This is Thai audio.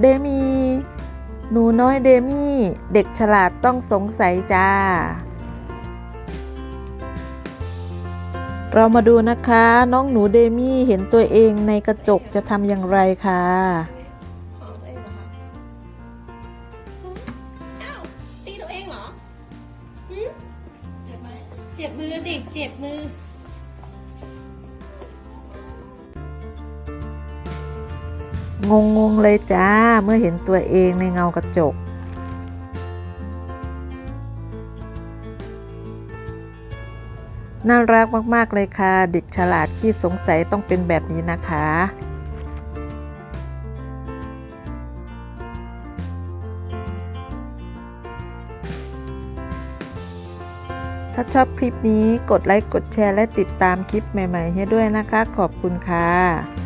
เดมี หนูน้อยเดมี่ เด็กฉลาดต้องสงสัยจ้า เรามาดูนะคะ น้องหนูเดมี่เห็นตัวเองในกระจกจะทำอย่างไรคะตีตัวเองเหรอเจ็บมือสิ เจ็บมือ งงงๆเลยจ้า เมื่อเห็นตัวเองในเงากระจก น่ารักมากๆเลยค่ะ เด็กฉลาดขี้สงสัยต้องเป็นแบบนี้นะคะ ถ้าชอบคลิปนี้กดไลค์ กดแชร์และติดตามคลิปใหม่ ๆ ให้ด้วยนะคะ ขอบคุณค่ะ